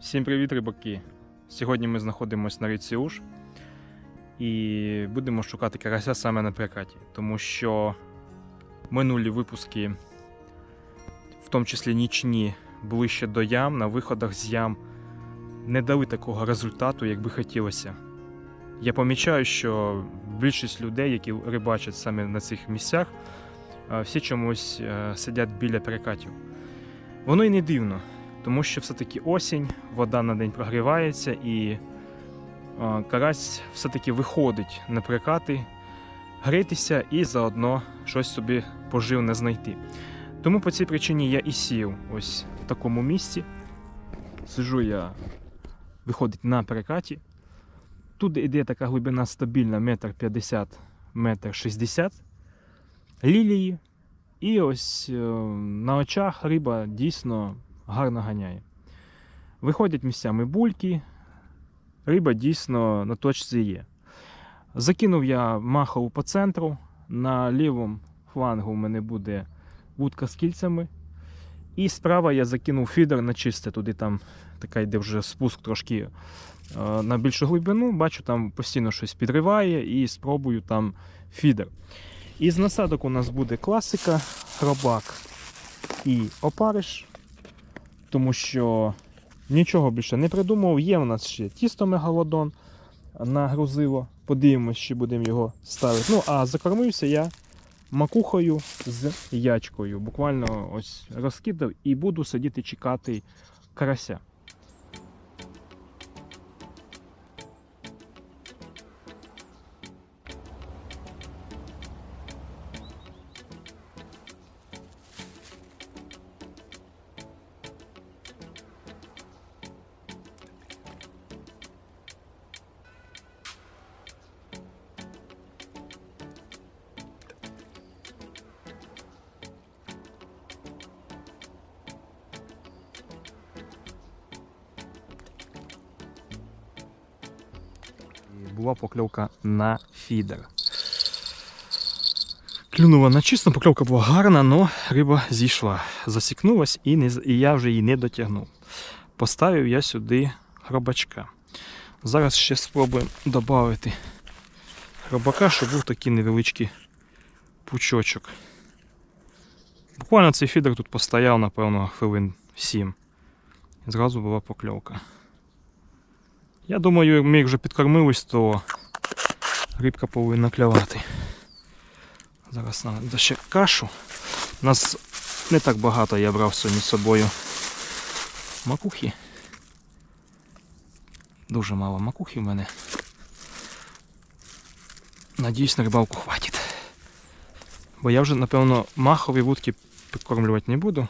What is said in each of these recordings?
Всім привіт, рибаки! Сьогодні ми знаходимося на річці Уж і будемо шукати карася саме на прикаті, тому що минулі випуски, в тому числі нічні, ближче до ям, на виходах з ям, не дали такого результату, як би хотілося. Я помічаю, що більшість людей, які рибачать саме на цих місцях, всі чомусь е, сидять біля перекатів. Воно і не дивно тому що все-таки осінь, вода на день прогрівається і а, карась все-таки виходить на прикати, грітися і заодно щось собі поживне знайти. Тому по цій причині я і сів ось в такому місці. Сижу я, виходить на перекаті. Тут іде така глибина стабільна, метр 50, метр 60 лілії. І ось е, на очах риба дійсно гарно ганяє. Виходять місцями бульки, риба дійсно на точці є. Закинув я махову по центру. На лівому флангу у мене буде вудка з кільцями. І справа я закинув фідер на чисте, туди там така йде вже спуск трошки е, на більшу глибину. Бачу, там постійно щось підриває і спробую там фідер. Із насадок у нас буде класика, хробак і опариш тому що нічого більше не придумав. Є в нас ще тісто мегалодон на грузило. Подивимось, чи будемо його ставити. Ну, а закормився я макухою з ячкою. Буквально ось розкидав і буду сидіти чекати карася. Була покльовка на фідер. Клюнула на чисто, покльовка була гарна, але риба зійшла. Засікнулась і, не, і я вже її не дотягнув. Поставив я сюди хробачка. Зараз ще спробуємо додати хробака, щоб був такий невеличкий пучочок. Буквально цей фідер тут постояв, напевно, хвилин 7. Зразу була покльовка. Я думаю, ми як вже підкормились, то рибка повинна клювати. Зараз треба ще кашу. У нас не так багато я брав сьогодні з собою макухи. Дуже мало макухи в мене. Надіюсь, на рибалку хватить. Бо я вже, напевно, махові вудки підкормлювати не буду.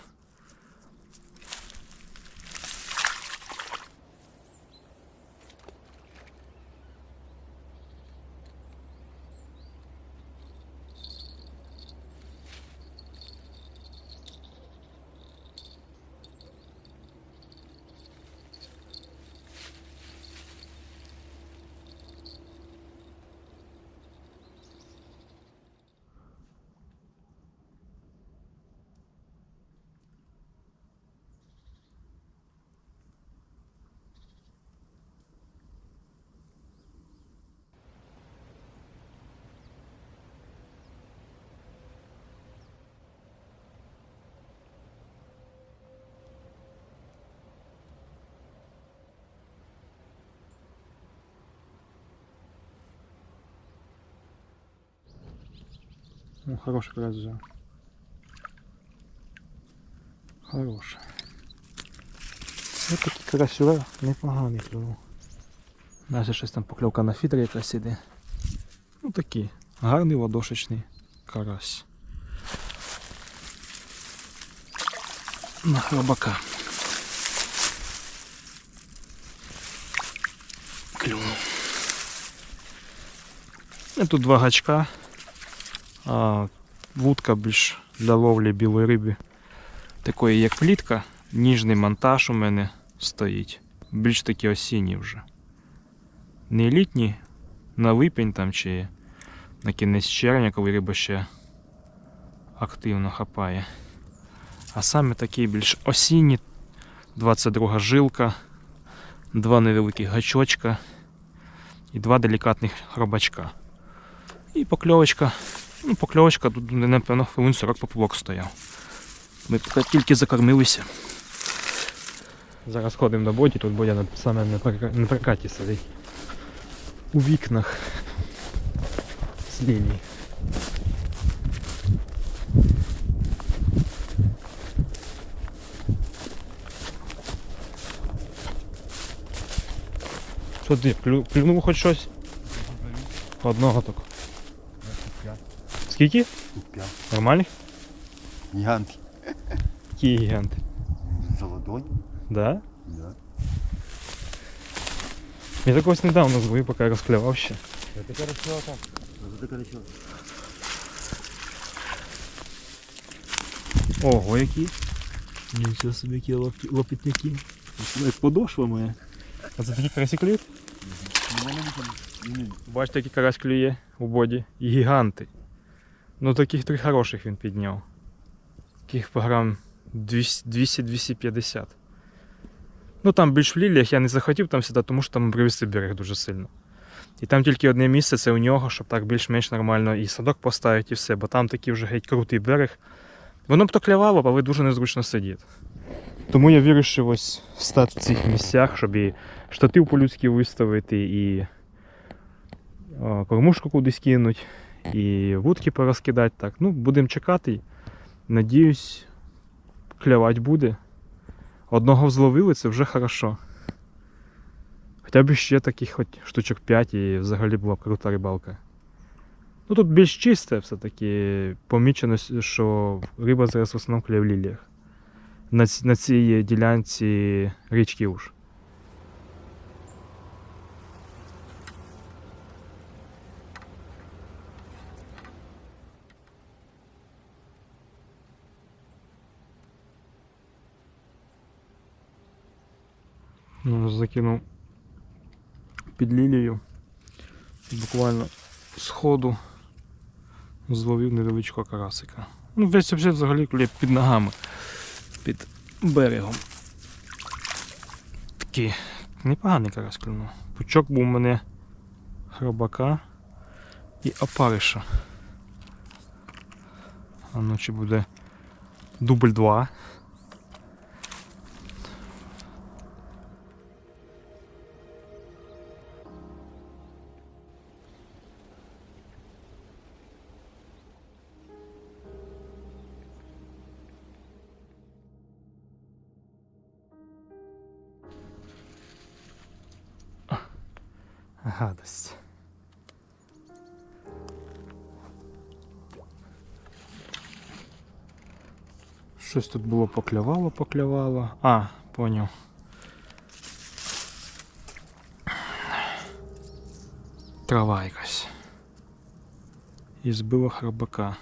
Ну, хороший карась взяв. Хороший. Ось такий карасюра непоганий клюнув. Навіть щось там покльовка на фідер якась іде. Ну такий гарний ладошечний карась. На хробака. Клюнув. Тут два гачка. Вудка більш для ловлі білої риби. Такої як плітка. Ніжний монтаж у мене стоїть. Більш такі осінні вже. Не літні, на липень там чи на кінець червня, коли риба ще активно хапає. А саме такий більш осінні, 22 жилка два невеликих гачочка і два делікатних хробачка. І покльовочка. Ну, покльовочка тут, напевно, хвилин 40 поплавок стояв. Ми поки тільки закормилися. Зараз ходимо до боді, тут Бодя саме на прикаті сидить. У вікнах з лінії. Що ти, клю, клюнув хоч щось? Одного так. Скільки? Нормальних? Гігант. Які гіганти? Золотой. Да? Да. Я так ось недавно зловив, поки я розклявав ще. Это хорошо так. Это хорошо. Ого, які. Нічого собі які лопі- лопітники. Як подошва моя. А це такі карасі клюють? Бачите, який карась клює у боді. Гіганти. Ну таких три хороших він підняв. Таких по грам 200-250. Ну там більш в ліліях я не захотів там сюди, тому що там привести берег дуже сильно. І там тільки одне місце це у нього, щоб так більш-менш нормально і садок поставити, і все, бо там такий вже геть крутий берег. Воно б то клявало, але дуже незручно сидіти. Тому я вирішив ось стати в цих місцях, щоб і штатив по-людськи виставити, і кормушку кудись кинуть, і вудки порозкидати. Так. Ну, будемо чекати. Надіюсь, клявати буде. Одного зловили, це вже хорошо. Хоча б ще таких хоч штучок 5 і взагалі була б крута рибалка. Ну тут більш чисте все-таки помічено, що риба зараз в основному клює в ліліях. На, на цій ділянці річки Уж. Ну, закинув під лілію. Буквально з зловив невеличкого карасика. Ну, весь вже взагалі клює під ногами, під берегом. Такий непоганий карась клюнув. Пучок був у мене хробака і опариша. А ну чи буде дубль 2. Гадость. Щось тут було поклявало, поклявало. А, поняв. Трава якась. І збила храбака.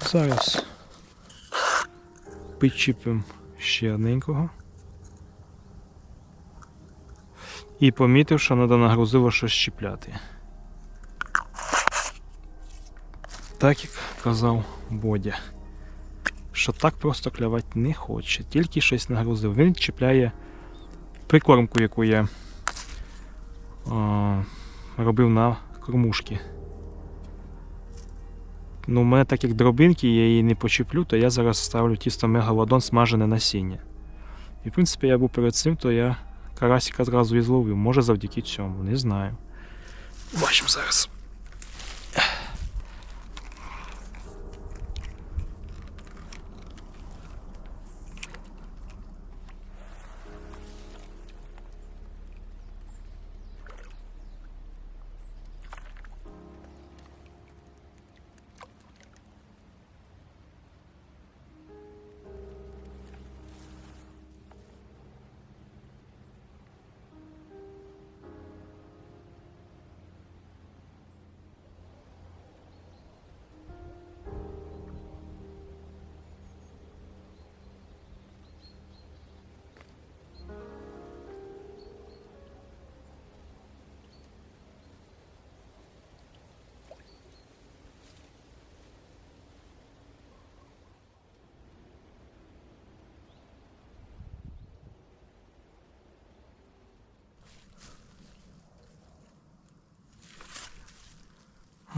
Зараз підчіпимо ще одненького. І помітив, що треба нагрузило щось чіпляти. Так як казав Бодя, що так просто клявати не хоче, тільки щось нагрузив. Він чіпляє прикормку, яку я е, робив на кормушки. Ну, у мене так як дробинки, я її не почіплю, то я зараз ставлю тісто мегалодон смажене насіння. І в принципі я був перед цим, то я карасика зразу і зловив. Може завдяки цьому, не знаю. Бачимо зараз.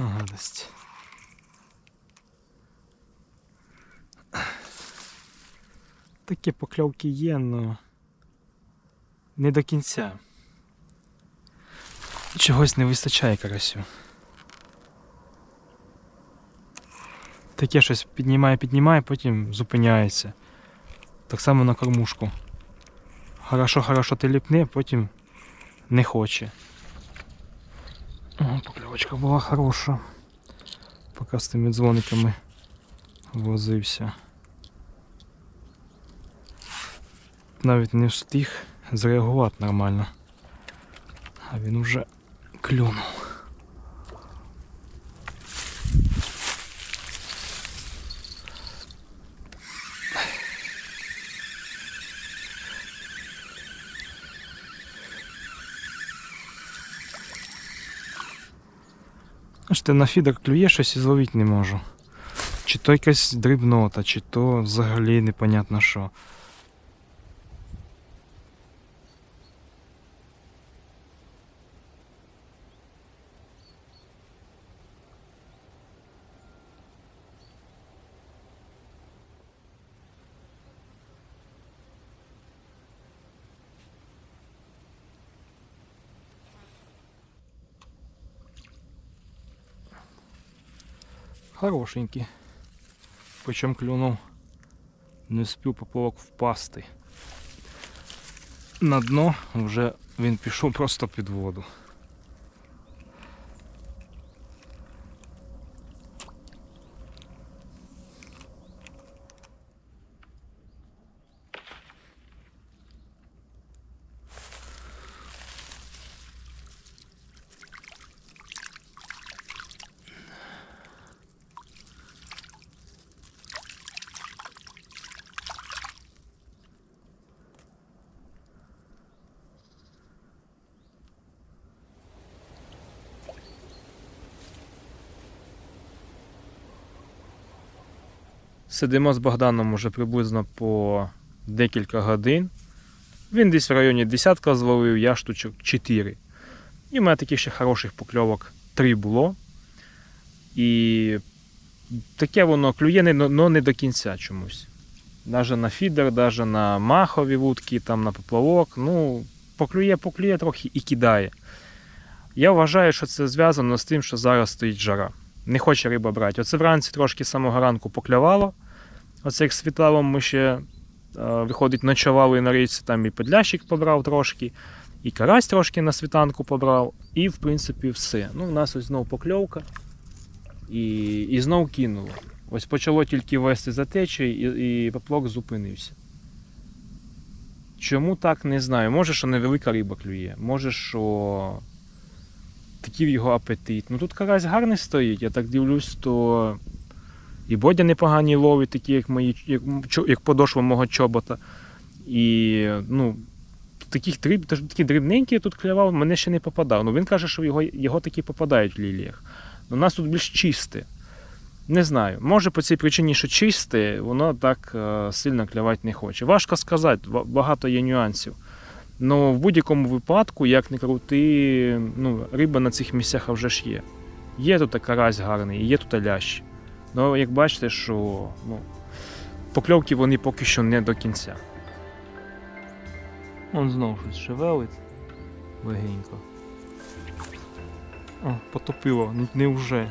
Гадость. Такі покльовки є, але не до кінця. Чогось не вистачає карасю. Таке щось піднімає, піднімає, потім зупиняється. Так само на кормушку. Хорошо, хорошо ти ліпне, потім не хоче. О, покльовочка була хороша. Поки з тими дзвониками возився. Навіть не встиг зреагувати нормально. А він уже клюнув. Ти на фідер клює щось і зловити не можу. Чи то якась дрібнота, чи то взагалі непонятно що. Хорошенький. Причем клюнув. Не спів поплавок впасти. На дно вже він пішов просто під воду. Сидимо з Богданом уже приблизно по декілька годин. Він десь в районі десятка зловив, я штучок 4. І в мене таких ще хороших покльовок 3 було. І таке воно клює, але не до кінця чомусь. Навіть на фідер, навіть на махові вудки, там на поплавок. Ну, поклює, поклює трохи і кидає. Я вважаю, що це зв'язано з тим, що зараз стоїть жара. Не хоче риба брати. Оце вранці трошки самого ранку поклявало. Оце як світлавом ми ще е, виходить, ночували на річці, там і подлящик побрав трошки, і карась трошки на світанку побрав, і в принципі все. Ну, у нас ось знову покльовка. І, і знов кинуло. Ось почало тільки вести за течією, і, і поплавок зупинився. Чому так, не знаю. Може, що невелика риба клює, може, що такий його апетит. Ну тут карась гарний стоїть, я так дивлюсь, то і Бодя непогані ловить, такі, як мої, як, як подошва мого чобота. І ну, таких такі дрібненькі тут клявав, мене ще не попадав. Ну він каже, що його, його такі попадають в ліліях. У нас тут більш чисте. Не знаю. Може по цій причині, що чисте, воно так е, сильно клявати не хоче. Важко сказати, багато є нюансів. Ну, в будь-якому випадку, як не крути, ну, риба на цих місцях вже ж є. Є тут карась гарний, є тут лящ. Ну, як бачите, що ну, покльовки вони поки що не до кінця. Он знову щось шевелить легенько. О, потопило, не- не вже.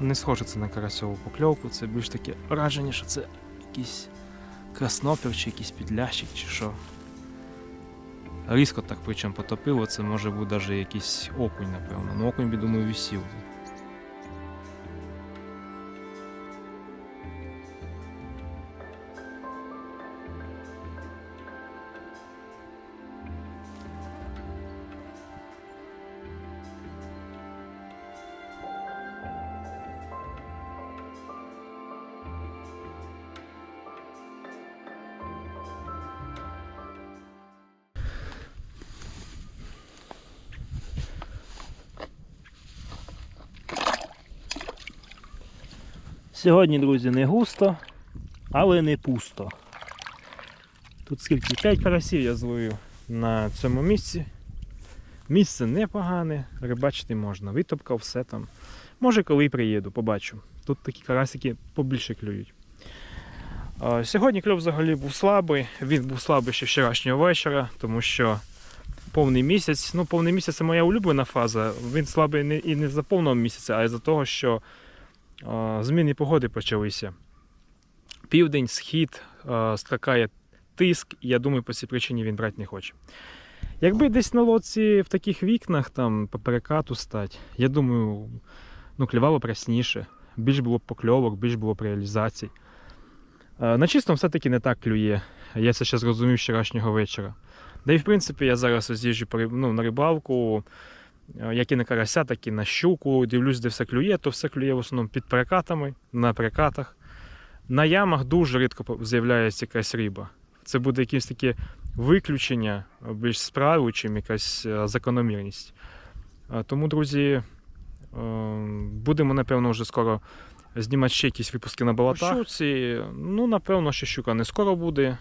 Не схоже це на карасьову покльовку, це більш таке враження, що це якийсь краснопір чи якийсь підлящик чи що. Різко так причому потопило, це може бути навіть якийсь окунь, напевно. Ну окунь, я думаю, висів. Сьогодні, друзі, не густо, але не пусто. Тут скільки? 5 карасів я зловив на цьому місці. Місце непогане, рибачити можна. Витопкав все там. Може, коли приїду, побачу. Тут такі карасики побільше клюють. Сьогодні кльов взагалі був слабий. Він був слабий ще вчорашнього вечора, тому що повний місяць. Ну, повний місяць це моя улюблена фаза. Він слабий і не за повного місяця, а й за того, що зміни погоди почалися. Південь, схід, скакає тиск, і я думаю, по цій причині він брати не хоче. Якби десь на лодці в таких вікнах там по перекату стать, я думаю, ну, клювало б рясніше, більш було б покльовок, більш було б реалізацій. На чистому все-таки не так клює. Я це ще зрозумів вчорашнього вечора. Да і в принципі я зараз ось їжджу по риб- ну, на рибалку, як і на карася, так і на щуку. Дивлюсь, де все клює, то все клює в основному під перекатами, на перекатах. На ямах дуже рідко з'являється якась риба. Це буде якесь таке виключення е, більш справи, чим якась е, закономірність. Е, Тому, друзі, е, будемо, напевно, вже скоро знімати ще якісь випуски на болотах. Щуці, ну, напевно, що щука не скоро буде.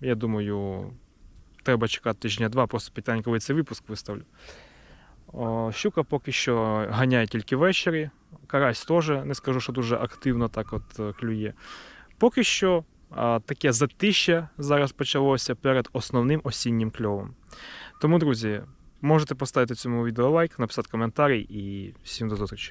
Я думаю, треба чекати тижня-два, просто питання, коли цей випуск виставлю. Щука поки що ганяє тільки ввечері. Карась теж не скажу, що дуже активно так от е, клює. Поки що таке затище зараз почалося перед основним осіннім кльовом. Тому, друзі, можете поставити цьому відео лайк, написати коментарі і всім до зустрічі.